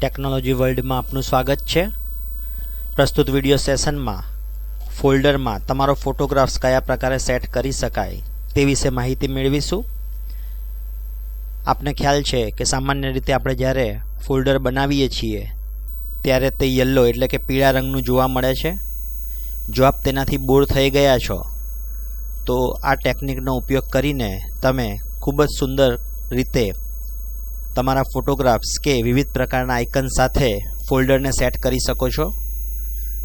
Technology વર્લ્ડમાં આપનું સ્વાગત છે. પ્રસ્તુત વીડિયો સેશનમાં, ફોલ્ડરમાં તમારો ફોટોગ્રાફ્સ કયા પ્રકારે સેટ કરી શકાય તે વિશે માહિતી મેળવીશું. આપને ખ્યાલ છે કે સામાન્ય રીતે આપણે જ્યારે ફોલ્ડર બનાવીએ છીએ, ત્યારે તે યલો એટલે કે પીળા રંગનું જોવા મળે છે. જો આપ તેનાથી બોર થઈ ગયા છો, તો આ ટેકનિકનો ઉપયોગ કરીને તમે ખૂબ જ સુંદર રીતે તમારા ફોટોગ્રાફ્સ કે વિવિધ પ્રકારના આઇકન સાથે ફોલ્ડરને સેટ કરી શકો છો.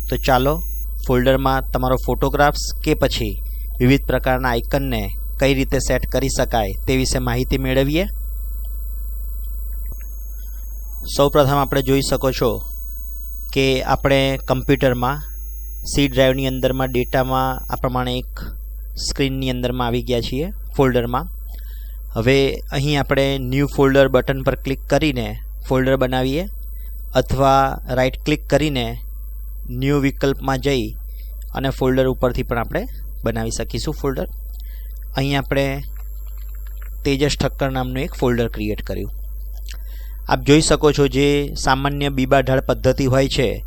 તો ચાલો ફોલ્ડરમાં તમારો ફોટોગ્રાફ્સ કે પછી વિવિધ પ્રકારના આઇકનને કઈ રીતે સેટ કરી શકાય તે વિશે માહિતી મેળવીએ. સૌપ્રથમ આપણે જોઈ શકો છો કે આપણે કમ્પ્યુટરમાં સી ડ્રાઈવની અંદરમાં ડેટામાં આ પ્રમાણે એક સ્ક્રીનની અંદરમાં આવી ગયા છીએ ફોલ્ડરમાં હવે અહીં આપણે ન્યૂ ફોલ્ડર બટન પર ક્લિક કરીને ફોલ્ડર બનાવીએ અથવા રાઈટ ક્લિક કરીને ન્યૂ વિકલ્પમાં જઈ અને ફોલ્ડર ઉપરથી પણ આપણે બનાવી શકીશું ફોલ્ડર અહીં આપણે તેજસ ઠક્કર નામનું એક ફોલ્ડર ક્રિએટ કર્યું. આપ જોઈ શકો છો જે સામાન્ય બીબાઢાળ પદ્ધતિ હોય છે,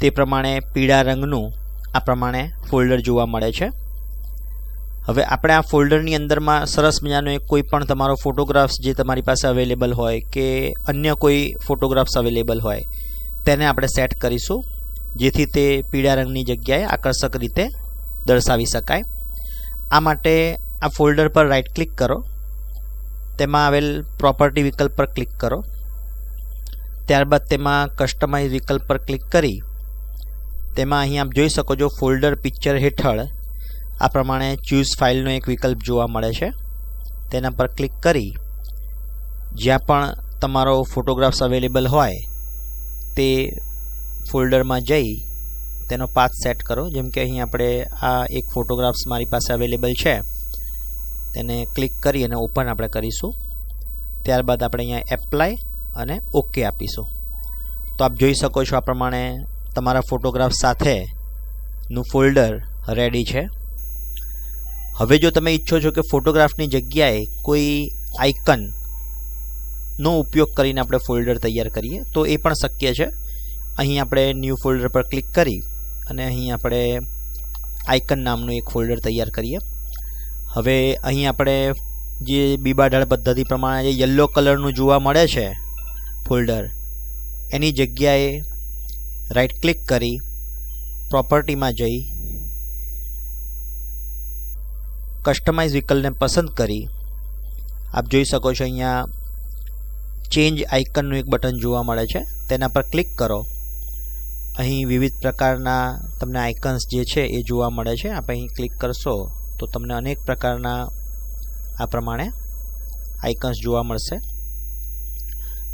તે પ્રમાણે પીળા રંગનું આ પ્રમાણે ફોલ્ડર જોવા મળે છે. હવે આપણે આ ફોલ્ડરની અંદરમાં સરસ મજાનો એક કોઈ પણ તમારો ફોટોગ્રાફ્સ જે તમારી પાસે અવેલેબલ હોય કે અન્ય કોઈ ફોટોગ્રાફ્સ અવેલેબલ હોય, તેને આપણે સેટ કરીશું, જેથી તે પીળા રંગની જગ્યાએ આકર્ષક રીતે દર્શાવી શકાય. આ માટે આ ફોલ્ડર પર રાઇટ ક્લિક કરો, તેમાં આવેલ પ્રોપર્ટી વિકલ્પ પર ક્લિક કરો. ત્યારબાદ તેમાં કસ્ટમાઇઝ વિકલ્પ પર ક્લિક કરી, તેમાં અહીં આપ જોઈ શકો છો ફોલ્ડર પિક્ચર હેઠળ આ પ્રમાણે ચૂઝ ફાઇલનો એક વિકલ્પ જોવા મળે છે. તેના પર ક્લિક કરી જ્યાં પણ તમારો ફોટોગ્રાફ્સ અવેલેબલ હોય તે ફોલ્ડરમાં જઈ તેનો પાથ સેટ કરો. જેમ કે અહીં આપણે આ એક ફોટોગ્રાફ્સ મારી પાસે અવેલેબલ છે. તેને ક્લિક કરી અને ઓપન આપણે કરીશું. ત્યારબાદ આપણે અહીંયા એપ્લાય અને ઓકે આપીશું. તો આપ જોઈ શકો છો આ પ્રમાણે તમારા ફોટોગ્રાફ સાથેનું ફોલ્ડર રેડી છે. હવે જો તમે ઈચ્છો છો કે ફોટોગ્રાફની જગ્યાએ કોઈ આઇકન નો ઉપયોગ કરીને આપણે ફોલ્ડર તૈયાર કરીએ, તો એ પણ શક્ય છે. અહીં આપણે ન્યૂ ફોલ્ડર પર ક્લિક કરી અને અહીં આપણે આઇકન નામનું એક ફોલ્ડર તૈયાર કરીએ. હવે અહીં આપણે જે બીબા ઢાળ પદ્ધતિ પ્રમાણે જે યલો કલરનું જોવા મળે છે ફોલ્ડર, એની જગ્યાએ રાઈટ ક્લિક કરી પ્રોપર્ટીમાં જઈ કસ્ટમાઇઝ વિકલ્પને પસંદ કરી. આપ જોઈ શકો છો અહીંયા ચેન્જ આઇકનનું એક બટન જોવા મળે છે. તેના પર ક્લિક કરો. અહીં વિવિધ પ્રકારના તમને આઇકન્સ જે છે એ જોવા મળે છે. આપણે અહીં ક્લિક કરશો તો તમને અનેક પ્રકારના આ પ્રમાણે આઇકન્સ જોવા મળશે.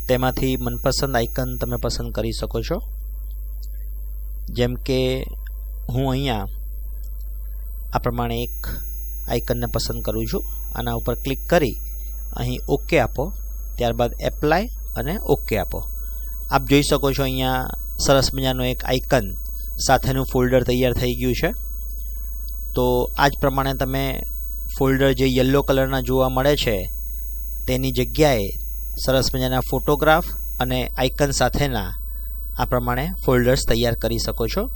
તેમાંથી મનપસંદ આઇકન તમે પસંદ કરી શકો છો. જેમ કે હું અહીંયા આ પ્રમાણે એક આઇકનને પસંદ કરું છું. આના ઉપર ક્લિક કરી અહીં ઓકે આપો. ત્યારબાદ એપ્લાય અને ઓકે આપો. આપ જોઈ શકો છો અહીંયા સરસ મજાનું એક આઇકન સાથેનું ફોલ્ડર તૈયાર થઈ ગયું છે. તો આ જ પ્રમાણે તમે ફોલ્ડર જે યલો કલરના જોવા મળે છે, તેની જગ્યાએ સરસ મજાના ફોટોગ્રાફ અને આઇકન સાથેના આ પ્રમાણે ફોલ્ડર્સ તૈયાર કરી શકો છો.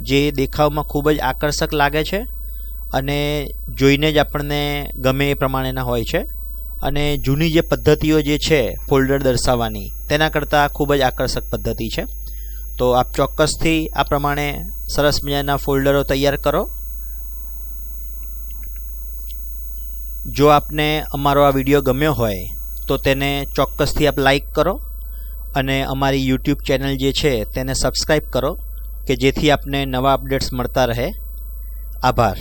જે દેખાવમાં ખૂબ જ આકર્ષક લાગે છે. અને જોઈને જ આપણને ગમે એ પ્રમાણેના હોય છે. અને જૂની જે પદ્ધતિઓ જે છે ફોલ્ડર દર્શાવવાની, તેના કરતાં ખૂબ જ આકર્ષક પદ્ધતિ છે. તો આપ ચોક્કસથી આ પ્રમાણે સરસ મજાના ફોલ્ડરો તૈયાર કરો. જો આપને અમારો આ વીડિયો ગમ્યો હોય, તો તેને ચોક્કસથી આપ લાઈક કરો અને અમારી યુટ્યુબ ચેનલ જે છે તેને સબસ્ક્રાઈબ કરો, કે જેથી આપને નવા અપડેટ્સ મળતા રહે. આભાર.